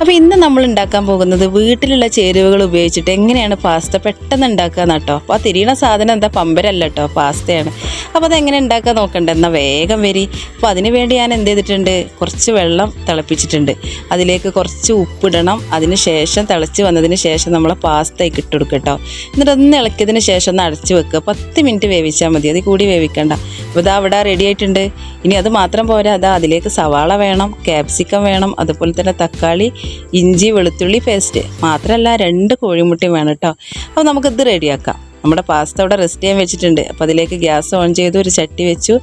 അപ്പോൾ ഇന്ന് നമ്മൾ ഉണ്ടാക്കാൻ പോകുന്നത് വീട്ടിലുള്ള ചേരുവകൾ ഉപയോഗിച്ചിട്ട് എങ്ങനെയാണ് പാസ്ത പെട്ടെന്ന് ഉണ്ടാക്കുക കേട്ടോ. അപ്പോൾ ആ തിരിയണ സാധനം എന്താ? പമ്പരല്ല കേട്ടോ പാസ്തയാണ് അപ്പോൾ അതെങ്ങനെ ഉണ്ടാക്കാൻ നോക്കണ്ട? എന്നാൽ വേഗം വരി. അപ്പോൾ അതിന് വേണ്ടി ഞാൻ എന്ത് ചെയ്തിട്ടുണ്ട്? കുറച്ച് വെള്ളം തിളപ്പിച്ചിട്ടുണ്ട്. അതിലേക്ക് കുറച്ച് ഉപ്പിടണം. അതിന് ശേഷം തിളച്ച് വന്നതിന് ശേഷം നമ്മൾ പാസ്തയ്ക്ക് ഇട്ട് കൊടുക്കുക കേട്ടോ എന്നിട്ട് ഒന്ന് ഇളക്കിയതിന് ശേഷം ഒന്ന് അടച്ച് വെക്കുക. പത്ത് മിനിറ്റ് വേവിച്ചാൽ മതി. അത് കൂടി വേവിക്കണ്ട. അപ്പോൾ ഇതാ അവിടെ റെഡി ആയിട്ടുണ്ട്. ഇനി അത് മാത്രം പോരാ. അതാ അതിലേക്ക് സവാള വേണം ക്യാപ്സിക്കം വേണം അതുപോലെ തന്നെ തക്കാളി ഇഞ്ചി വെളുത്തുള്ളി പേസ്റ്റ് മാത്രമല്ല രണ്ട് കോഴിമുട്ടയും വേണം കേട്ടോ. അപ്പോൾ നമുക്കിത് റെഡിയാക്കാം നമ്മുടെ പാസ്ത അവിടെ റെസ്റ്റ് ചെയ്യാൻ വെച്ചിട്ടുണ്ട്. അപ്പോൾ അതിലേക്ക് ഗ്യാസ് ഓൺ ചെയ്ത് ഒരു ചട്ടി വെച്ചു.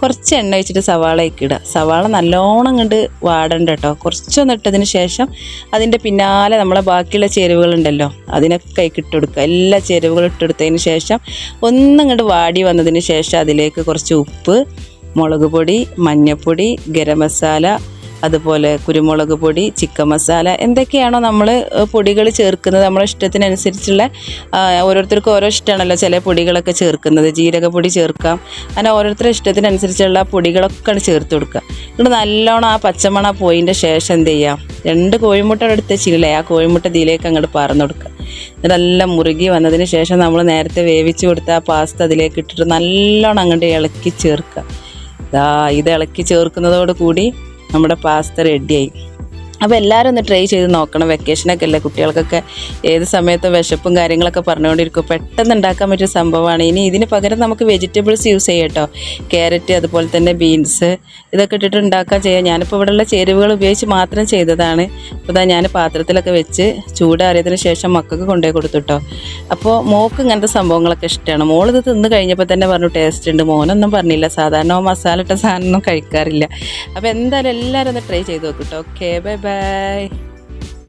കുറച്ച് എണ്ണ വെച്ചിട്ട് സവാളയ്ക്ക് ഇടുക സവാള നല്ലോണം കണ്ട് വാടണ്ട കേട്ടോ കുറച്ചൊന്ന് ഇട്ടതിന് ശേഷം അതിന്റെ പിന്നാലെ നമ്മളെ ബാക്കിയുള്ള ചേരുവകളുണ്ടല്ലോ അതിനൊക്കെ ഇട്ട് കൊടുക്കുക. എല്ലാ ചേരുവകളും ഇട്ടെടുത്തതിന് ശേഷം ഒന്നും കണ്ട് വാടി വന്നതിന് ശേഷം അതിലേക്ക് കുറച്ച് ഉപ്പ് മുളക് പൊടി മഞ്ഞൾപ്പൊടി ഗരം മസാല അതുപോലെ കുരുമുളക് പൊടി ചിക്കൻ മസാല എന്തൊക്കെയാണോ നമ്മൾ പൊടികൾ ചേർക്കുന്നത്. നമ്മുടെ ഇഷ്ടത്തിനനുസരിച്ചുള്ള ഓരോരുത്തർക്കും ഓരോ ഇഷ്ടമാണല്ലോ ചില പൊടികളൊക്കെ ചേർക്കുന്നത്. ജീരകപ്പൊടി ചേർക്കാം. അങ്ങനെ ഓരോരുത്തരുടെ ഇഷ്ടത്തിനനുസരിച്ചുള്ള പൊടികളൊക്കെ ചേർത്ത് കൊടുക്കുക. എന്നിട്ട് നല്ലോണം ആ പച്ചമണ പോയിന്റെ ശേഷം എന്ത് ചെയ്യാം? രണ്ട് കോഴിമുട്ട എടുത്ത് ചില്ലേ ആ കോഴിമുട്ട ഇതിലേക്ക് അങ്ങോട്ട് പറന്നു കൊടുക്കുക. എന്നിട്ട് നല്ല മുറുകി വന്നതിന് ശേഷം നമ്മൾ നേരത്തെ വേവിച്ച് കൊടുത്ത ആ പാസ്ത അതിലേക്ക് ഇട്ടിട്ട് നല്ലോണം അങ്ങോട്ട് ഇളക്കി ചേർക്കുക. ഇത് ഇളക്കി ചേർക്കുന്നതോട് കൂടി നമ്മുടെ പാസ്ത റെഡിയായി അപ്പോൾ എല്ലാവരും ഒന്ന് ട്രൈ ചെയ്ത് നോക്കണം. വെക്കേഷനൊക്കെ അല്ലേ കുട്ടികൾക്കൊക്കെ? ഏത് സമയത്തും വിശപ്പും കാര്യങ്ങളൊക്കെ പറഞ്ഞുകൊണ്ടിരിക്കും. പെട്ടെന്ന് ഉണ്ടാക്കാൻ പറ്റിയ സംഭവമാണ്. ഇനി ഇതിന് പകരം നമുക്ക് വെജിറ്റബിൾസ് യൂസ് ചെയ്യാം കേട്ടോ. ക്യാരറ്റ് അതുപോലെ തന്നെ ബീൻസ് ഇതൊക്കെ ഇട്ടിട്ട് ഉണ്ടാക്കാൻ ചെയ്യാം. ഞാനിപ്പോൾ ഇവിടെയുള്ള ചേരുവകൾ ഉപയോഗിച്ച് മാത്രം ചെയ്തതാണ്. അപ്പോൾ ഞാൻ പാത്രത്തിലൊക്കെ വെച്ച് ചൂടാറിയതിന് ശേഷം മക്കൾക്ക് കൊണ്ടുപോയി കൊടുത്തുട്ടോ അപ്പോൾ മോക്ക് ഇങ്ങനത്തെ സംഭവങ്ങളൊക്കെ ഇഷ്ടമാണ്. മോൾ ഇത് തിന്ന് കഴിഞ്ഞപ്പോൾ തന്നെ പറഞ്ഞു ടേസ്റ്റ് ഉണ്ട്. മോനൊന്നും പറഞ്ഞില്ല. സാധാരണ മസാല ഇട്ട സാധനമൊന്നും കഴിക്കാറില്ല. അപ്പോൾ എന്തായാലും എല്ലാവരും ഒന്ന് ട്രൈ ചെയ്ത് നോക്കും കേട്ടോ. Okay bye bye Bye.